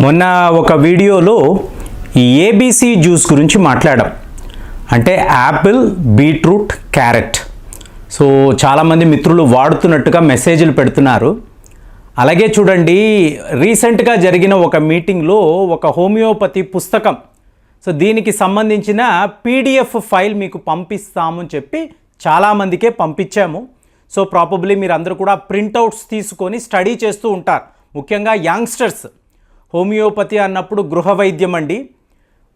మొన్న ఒక వీడియోలో ఏబీసీ జ్యూస్ గురించి మాట్లాడాం. అంటే యాపిల్ బీట్రూట్ క్యారెట్. సో చాలామంది మిత్రులు వాడుతున్నట్టుగా మెసేజ్లు పెడుతున్నారు. అలాగే చూడండి రీసెంట్గా జరిగిన ఒక మీటింగ్లో ఒక హోమియోపతి పుస్తకం. సో దీనికి సంబంధించిన పీడిఎఫ్ ఫైల్ మీకు పంపిస్తామని చెప్పి చాలామందికే పంపించాము. సో ప్రాబబ్లీ మీరు అందరూ కూడా ప్రింటౌట్స్ తీసుకొని స్టడీ చేస్తూ ఉంటారు. ముఖ్యంగా యంగ్స్టర్స్. హోమియోపతి అన్నప్పుడు గృహ వైద్యం అండి.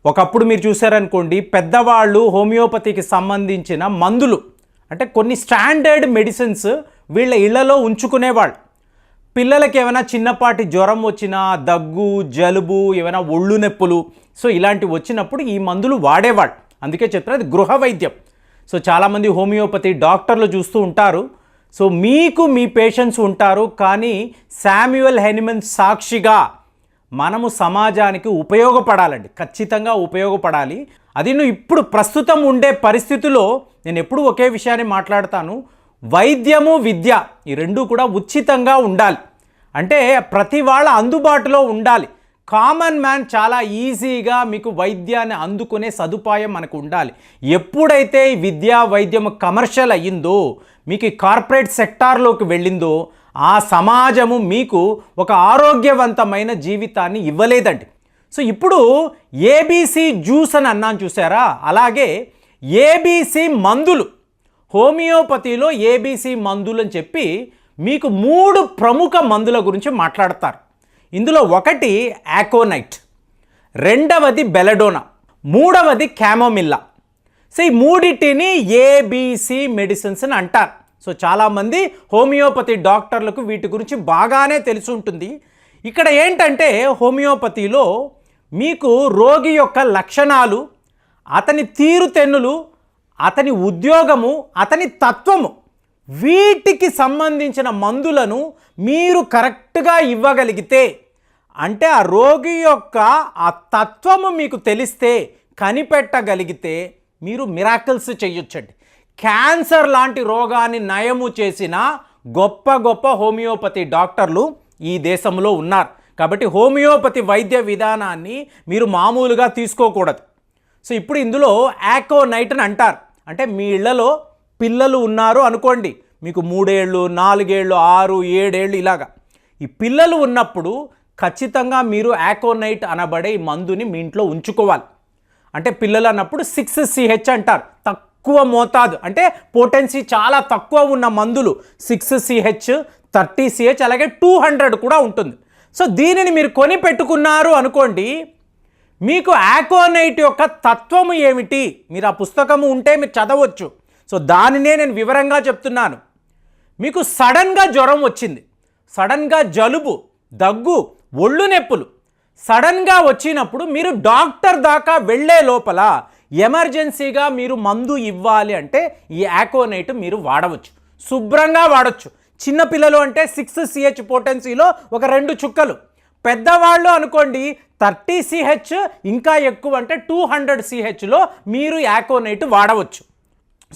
ఒకప్పుడు మీరు చూసారనుకోండి పెద్దవాళ్ళు హోమియోపతికి సంబంధించిన మందులు అంటే కొన్ని స్టాండర్డ్ మెడిసిన్స్ వీళ్ళ ఇళ్ళలో ఉంచుకునేవాళ్ళు. పిల్లలకి ఏమైనా చిన్నపాటి జ్వరం వచ్చినా దగ్గు జలుబు ఏమైనా ఒళ్ళు నొప్పులు సో ఇలాంటివి వచ్చినప్పుడు ఈ మందులు వాడేవాళ్ళు. అందుకే చెప్తున్నారు అది గృహ వైద్యం. సో చాలామంది హోమియోపతి డాక్టర్లు చూస్తూ ఉంటారు. సో మీకు మీ పేషెంట్స్ ఉంటారు కానీ శామ్యువల్ హెనిమన్ సాక్షిగా మనము సమాజానికి ఉపయోగపడాలండి. ఖచ్చితంగా ఉపయోగపడాలి. అది నువ్వు ఇప్పుడు ప్రస్తుతం ఉండే పరిస్థితిలో నేను ఎప్పుడు ఒకే విషయాన్ని మాట్లాడతాను. వైద్యము విద్య ఈ రెండు కూడా ఉచితంగా ఉండాలి. అంటే ప్రతి వాళ్ళ అందుబాటులో ఉండాలి. కామన్ మ్యాన్ చాలా ఈజీగా మీకు వైద్యాన్ని అందుకునే సదుపాయం మనకు ఉండాలి. ఎప్పుడైతే ఈ విద్యా వైద్యం కమర్షియల్ అయ్యిందో మీకు కార్పొరేట్ సెక్టార్లోకి వెళ్ళిందో ఆ సమాజము మీకు ఒక ఆరోగ్యవంతమైన జీవితాన్ని ఇవ్వలేదండి. సో ఇప్పుడు ఏబీసీ జ్యూస్ అని అన్నాను చూసారా? అలాగే ఏబీసీ మందులు. హోమియోపతిలో ఏబీసీ మందులు అని చెప్పి మీకు మూడు ప్రముఖ మందుల గురించి మాట్లాడతారు. ఇందులో ఒకటి యాకోనైట్ రెండవది బెలడోనా మూడవది క్యామోమిల్లా. సో ఈ మూడిటిని ఏబీసీ మెడిసిన్స్ అని అంటారు. సో చాలామంది హోమియోపతి డాక్టర్లకు వీటి గురించి బాగానే తెలిసి ఉంటుంది. ఇక్కడ ఏంటంటే హోమియోపతిలో మీకు రోగి యొక్క లక్షణాలు అతని తీరుతెన్నులు అతని ఉద్యోగము అతని తత్వము వీటికి సంబంధించిన మందులను మీరు కరెక్ట్గా ఇవ్వగలిగితే అంటే ఆ రోగి యొక్క ఆ తత్వము మీకు తెలిస్తే కనిపెట్టగలిగితే మీరు మిరాకిల్స్ చేయొచ్చండి. క్యాన్సర్ లాంటి రోగాన్ని నయము చేసిన గొప్ప గొప్ప హోమియోపతి డాక్టర్లు ఈ దేశంలో ఉన్నారు. కాబట్టి హోమియోపతి వైద్య విధానాన్ని మీరు మామూలుగా తీసుకోకూడదు. సో ఇప్పుడు ఇందులో యాకోనైట్ అని అంటారు. అంటే మీ ఇళ్ళలో పిల్లలు ఉన్నారు అనుకోండి. మీకు మూడేళ్ళు నాలుగేళ్ళు ఆరు ఏడేళ్ళు ఇలాగా. ఈ పిల్లలు ఉన్నప్పుడు ఖచ్చితంగా మీరు యాకోనైట్ అనబడే ఈ మందుని మీ ఇంట్లో ఉంచుకోవాలి. అంటే పిల్లలు అన్నప్పుడు సిక్స్ సిహెచ్ అంటారు. తక్కువ మోతాదు. అంటే పోటెన్సీ చాలా తక్కువ ఉన్న మందులు. సిక్స్ సిహెచ్ థర్టీ సిహెచ్ అలాగే టూ హండ్రెడ్ కూడా ఉంటుంది. సో దీనిని మీరు కొని పెట్టుకున్నారు అనుకోండి మీకు యాకోనైట్ యొక్క తత్వము ఏమిటి? మీరు ఆ పుస్తకము ఉంటే మీరు చదవచ్చు. సో దానినే నేను వివరంగా చెప్తున్నాను. మీకు సడన్గా జ్వరం వచ్చింది. సడన్గా జలుబు దగ్గు ఒళ్ళు నొప్పులు. సడన్గా వచ్చినప్పుడు మీరు డాక్టర్ దాకా వెళ్ళే లోపల ఎమర్జెన్సీగా మీరు మందు ఇవ్వాలి అంటే ఈ యాకోనైట్ మీరు వాడవచ్చు. శుభ్రంగా వాడచ్చు. చిన్నపిల్లలు అంటే సిక్స్ సిహెచ్ పొటెన్సీలో ఒక రెండు చుక్కలు. పెద్దవాళ్ళు అనుకోండి థర్టీ సిహెచ్ ఇంకా ఎక్కువ అంటే టూ హండ్రెడ్ సిహెచ్లో మీరు యాకోనైట్ వాడవచ్చు.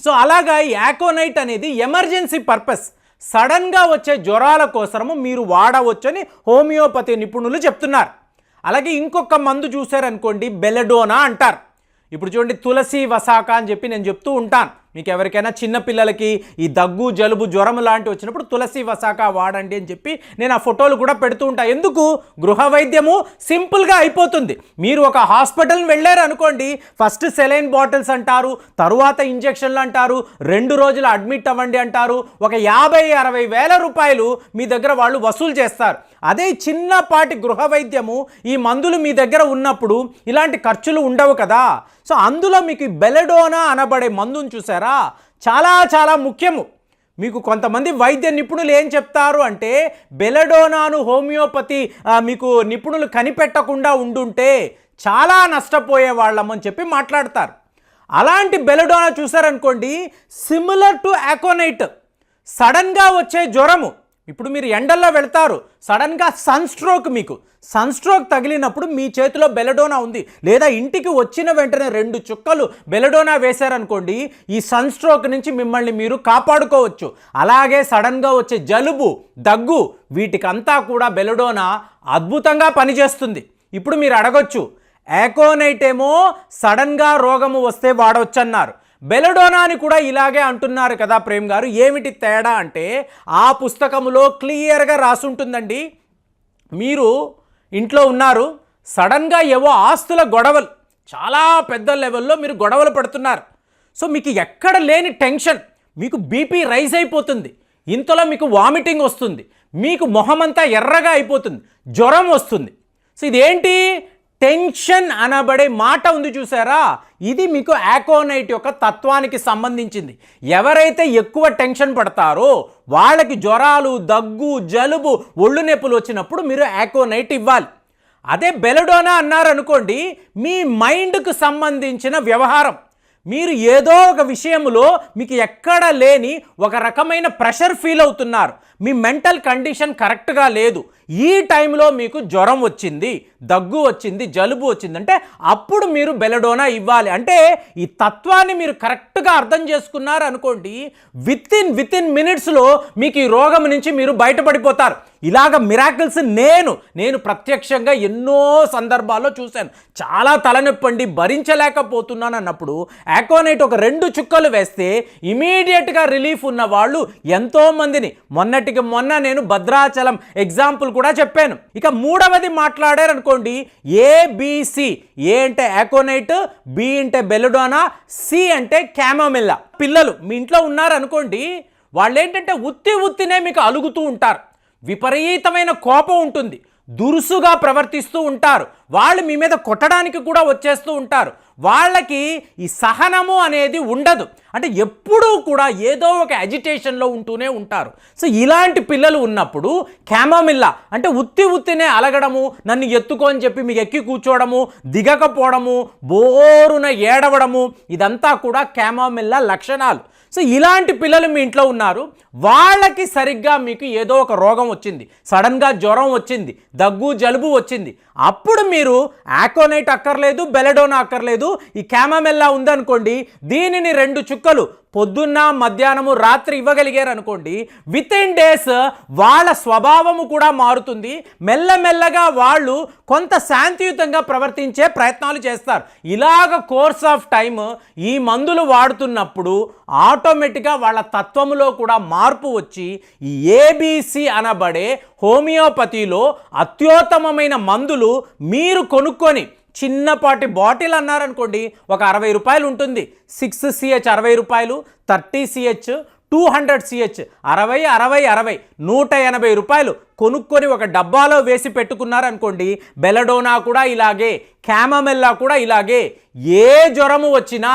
సో అలాగా ఈ యాకోనైట్ అనేది ఎమర్జెన్సీ పర్పస్. సడన్గా వచ్చే జ్వరాల కోసము మీరు వాడవచ్చని హోమియోపతి నిపుణులు చెప్తున్నారు. అలాగే ఇంకొక మందు చూశారనుకోండి బెలడోనా అంటారు. ఇప్పుడు చూడండి తులసి వసాక అని చెప్పి నేను చెప్తూ ఉంటాను. మీకు ఎవరికైనా చిన్న పిల్లలకి ఈ దగ్గు జలుబు జ్వరం లాంటివి వచ్చినప్పుడు తులసి వసాక వాడండి అని చెప్పి నేను ఆ ఫోటోలు కూడా పెడుతూ ఉంటాను ఎందుకు? గృహ వైద్యము సింపుల్గా అయిపోతుంది. మీరు ఒక హాస్పిటల్ వెళ్ళారు అనుకోండి ఫస్ట్ సెలైన్ బాటిల్స్ అంటారు తరువాత ఇంజెక్షన్లు అంటారు రెండు రోజులు అడ్మిట్ అవ్వండి అంటారు ఒక యాభై అరవై వేల రూపాయలు మీ దగ్గర వాళ్ళు వసూలు చేస్తారు. అదే చిన్నపాటి గృహ వైద్యము ఈ మందులు మీ దగ్గర ఉన్నప్పుడు ఇలాంటి ఖర్చులు ఉండవు కదా. సో అందులో మీకు బెలడోనా అనబడే మందును చూసారా? చాలా చాలా ముఖ్యము. మీకు కొంతమంది వైద్య నిపుణులు ఏం చెప్తారు అంటే బెలడోనాను హోమియోపతి మీకు నిపుణులు కనిపెట్టకుండా ఉండుంటే చాలా నష్టపోయే వాళ్ళమని చెప్పి మాట్లాడతారు. అలాంటి బెలడోనా చూసారనుకోండి సిమిలర్ టు అకోనైట్ సడన్గా వచ్చే జ్వరము. ఇప్పుడు మీరు ఎండల్లో వెళ్తారు సడన్గా సన్ స్ట్రోక్ మీకు. సన్ స్ట్రోక్ తగిలినప్పుడు మీ చేతిలో బెలడోనా ఉంది. లేదా ఇంటికి వచ్చిన వెంటనే రెండు చుక్కలు బెలడోనా వేశారనుకోండి ఈ సన్ స్ట్రోక్ నుంచి మిమ్మల్ని మీరు కాపాడుకోవచ్చు. అలాగే సడన్గా వచ్చే జలుబు దగ్గు వీటికంతా కూడా బెలడోనా అద్భుతంగా పనిచేస్తుంది. ఇప్పుడు మీరు అడగొచ్చు ఏకోనైట్ ఏమో సడన్గా రోగము వస్తే వాడవచ్చన్నారు బెలడోనా అని కూడా ఇలాగే అంటున్నారు కదా ప్రేమ్ గారు. ఏమిటి తేడా అంటే ఆ పుస్తకంలో క్లియర్గా రాసుంటుందండి. మీరు ఇంట్లో ఉన్నారు సడన్గా ఏవో ఆస్తుల గొడవలు చాలా పెద్ద లెవెల్లో మీరు గొడవలు పడుతున్నారు. సో మీకు ఎక్కడ లేని టెన్షన్ మీకు బీపీ రైజ్ అయిపోతుంది. ఇంతలో మీకు వామిటింగ్ వస్తుంది. మీకు మొహమంతా ఎర్రగా అయిపోతుంది జ్వరం వస్తుంది. సో ఇదేంటి? టెన్షన్ అనబడే మాట ఉంది చూసారా? ఇది మీకు యాకోనైట్ యొక్క తత్వానికి సంబంధించింది. ఎవరైతే ఎక్కువ టెన్షన్ పడతారో వాళ్ళకి జ్వరాలు దగ్గు జలుబు ఒళ్ళు నొప్పులు వచ్చినప్పుడు మీరు యాకోనైట్ ఇవ్వాలి. అదే బెలడోనా అన్నారనుకోండి మీ మైండ్కు సంబంధించిన వ్యవహారం. మీరు ఏదో ఒక విషయంలో మీకు ఎక్కడ లేని ఒక రకమైన ప్రెషర్ ఫీల్ అవుతున్నారు. మీ మెంటల్ కండిషన్ కరెక్ట్గా లేదు. ఈ టైంలో మీకు జ్వరం వచ్చింది దగ్గు వచ్చింది జలుబు వచ్చింది అంటే అప్పుడు మీరు బెలడోనా ఇవ్వాలి. అంటే ఈ తత్వాన్ని మీరు కరెక్ట్గా అర్థం చేసుకున్నారు అనుకోండి విత్ ఇన్ విత్ ఇన్ మినిట్స్లో మీకు ఈ రోగం నుంచి మీరు బయటపడిపోతారు. ఇలాగ మిరాకిల్స్ నేను నేను ప్రత్యక్షంగా ఎన్నో సందర్భాల్లో చూశాను. చాలా తలనొప్పండి భరించలేకపోతున్నాను అన్నప్పుడు యాకోనైట్ ఒక రెండు చుక్కలు వేస్తే ఇమీడియట్గా రిలీఫ్ ఉన్న వాళ్ళు ఎంతోమందిని మొన్నటికి మొన్న నేను భద్రాచలం ఎగ్జాంపుల్ కూడా చెప్పాను. ఇక మూడవది మాట్లాడారు అనుకోండి ఏబిసి ఏ అంటే యాకోనైట్ బి అంటే బెల్లడోనా సి అంటే క్యామోమిల్లా పిల్లలు మీ ఇంట్లో ఉన్నారనుకోండి వాళ్ళు ఏంటంటే ఉత్తి ఉత్తినే మీకు అలుగుతూ ఉంటారు. విపరీతమైన కోపం ఉంటుంది. దురుసుగా ప్రవర్తిస్తూ ఉంటారు. వాళ్ళు మీ మీద కొట్టడానికి కూడా వచ్చేస్తూ ఉంటారు. వాళ్ళకి ఈ సహనము అనేది ఉండదు. అంటే ఎప్పుడూ కూడా ఏదో ఒక అజిటేషన్లో ఉంటూనే ఉంటారు. సో ఇలాంటి పిల్లలు ఉన్నప్పుడు క్యామోమిల్లా అంటే ఉత్తి ఉత్తినే అలగడము నన్ను ఎత్తుకో అని చెప్పి మీకు ఎక్కి కూర్చోవడము దిగకపోవడము బోరున ఏడవడము ఇదంతా కూడా క్యామోమిల్ల లక్షణాలు. సో ఇలాంటి పిల్లలు మీ ఇంట్లో ఉన్నారు. వాళ్ళకి సరిగ్గా మీకు ఏదో ఒక రోగం వచ్చింది. సడన్గా జ్వరం వచ్చింది. దగ్గు జలుబు వచ్చింది. అప్పుడు మీరు ఆకోనైట్ అక్కర్లేదు బెలడోనా అక్కర్లేదు ఈ క్యామమెల్లా ఉందనుకోండి దీనిని రెండు చుక్కలు పొద్దున్న మధ్యాహ్నము రాత్రి ఇవ్వగలిగారు అనుకోండి విత్ ఇన్ డేస్ వాళ్ళ స్వభావము కూడా మారుతుంది. మెల్లమెల్లగా వాళ్ళు కొంత శాంతియుతంగా ప్రవర్తించే ప్రయత్నాలు చేస్తారు. ఇలాగ కోర్స్ ఆఫ్ టైమ్ ఈ మందులు వాడుతున్నప్పుడు ఆటోమేటిక్గా వాళ్ళ తత్వములో కూడా మార్పు వచ్చి ఏబీసీ అనబడే హోమియోపతిలో అత్యుత్తమమైన మందులు మీరు కొనుక్కొని చిన్నపాటి బాటిల్ అన్నారనుకోండి ఒక అరవై రూపాయలు ఉంటుంది. సిక్స్ సిహెచ్ అరవై రూపాయలు thirty CH two hundred CH అరవై అరవై అరవై నూట ఎనభై రూపాయలు. కొనుక్కొని ఒక డబ్బాలో వేసి పెట్టుకున్నారనుకోండి బెలడోనా కూడా ఇలాగే క్యామమెల్లా కూడా ఇలాగే ఏ జ్వరము వచ్చినా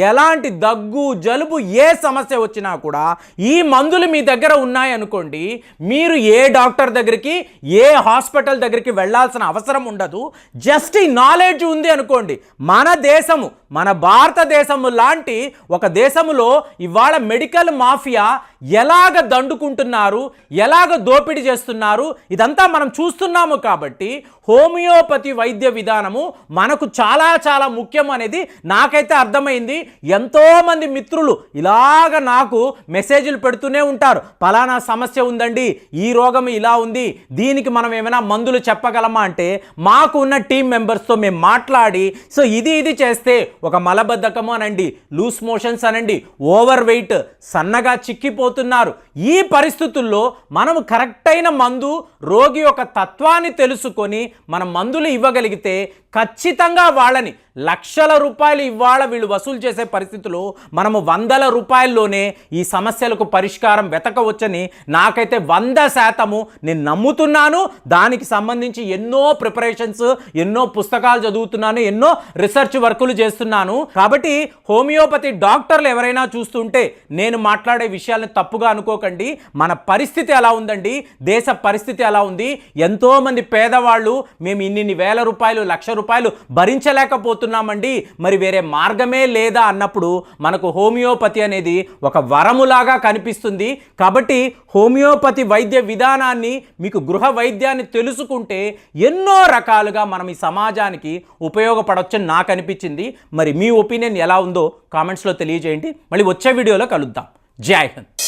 ఎలాంటి దగ్గు జలుబు ఏ సమస్య వచ్చినా కూడా ఈ మందులు మీ దగ్గర ఉన్నాయనుకోండి మీరు ఏ డాక్టర్ దగ్గరికి ఏ హాస్పిటల్ దగ్గరికి వెళ్ళాల్సిన అవసరం ఉండదు. జస్ట్ ఈ నాలెడ్జ్ ఉంది అనుకోండి మన దేశము మన భారతదేశము లాంటి ఒక దేశములో ఇవాళ మెడికల్ మాఫియా ఎలాగ దండుకుంటున్నారు ఎలాగ దోపిడీ చేస్తున్నారు ఇదంతా మనం చూస్తున్నాము కాబట్టి హోమియోపతి వైద్య విధానము మనకు చాలా చాలా ముఖ్యం అనేది నాకైతే అర్థమైంది. ఎంతోమంది మిత్రులు ఇలాగ నాకు మెసేజ్లు పెడుతూనే ఉంటారు. పలానా సమస్య ఉందండి ఈ రోగం ఇలా ఉంది దీనికి మనం ఏమైనా మందులు చెప్పగలమా అంటే మాకు ఉన్న టీం మెంబర్స్తో మేము మాట్లాడి సో ఇది ఇది చేస్తే ఒక మలబద్ధకము అనండి లూస్ మోషన్స్ అనండి ఓవర్ వెయిట్ సన్నగా చిక్కిపో చిక్కిపోతున్నారు ఈ పరిస్థితుల్లో మనము కరెక్ట్ అయిన మందు రోగి యొక్క తత్వాన్ని తెలుసుకొని మనం మందులు ఇవ్వగలిగితే ఖచ్చితంగా వాళ్ళని లక్షల రూపాయలు ఇవాళ వీళ్ళు వసూలు చేసే పరిస్థితులు మనము వందల రూపాయల్లోనే ఈ సమస్యలకు పరిష్కారం వెతకవచ్చని నాకైతే వంద శాతము నేను నమ్ముతున్నాను. దానికి సంబంధించి ఎన్నో ప్రిపరేషన్స్ ఎన్నో పుస్తకాలు చదువుతున్నాను ఎన్నో రీసెర్చ్ వర్కులు చేస్తున్నాను. కాబట్టి హోమియోపతి డాక్టర్లు ఎవరైనా చూస్తుంటే నేను మాట్లాడే విషయాలను తప్పుగా అనుకోకండి. మన పరిస్థితి ఎలా ఉందండి. దేశ పరిస్థితి ఎలా ఉంది. ఎంతోమంది పేదవాళ్ళు మేము ఇన్నిన్ని వేల రూపాయలు లక్ష రూపాయలు భరించలేకపోతున్నాం. వాడుతున్నామండి మరి వేరే మార్గమే లేదా అన్నప్పుడు మనకు హోమియోపతి అనేది ఒక వరములాగా కనిపిస్తుంది. కాబట్టి హోమియోపతి వైద్య విధానాన్ని మీకు గృహ వైద్యాన్ని తెలుసుకుంటే ఎన్నో రకాలుగా మనం ఈ సమాజానికి ఉపయోగపడవచ్చని నాకు అనిపించింది. మరి మీ ఒపీనియన్ ఎలా ఉందో కామెంట్స్లో తెలియజేయండి. మళ్ళీ వచ్చే వీడియోలో కలుద్దాం. జై హింద్.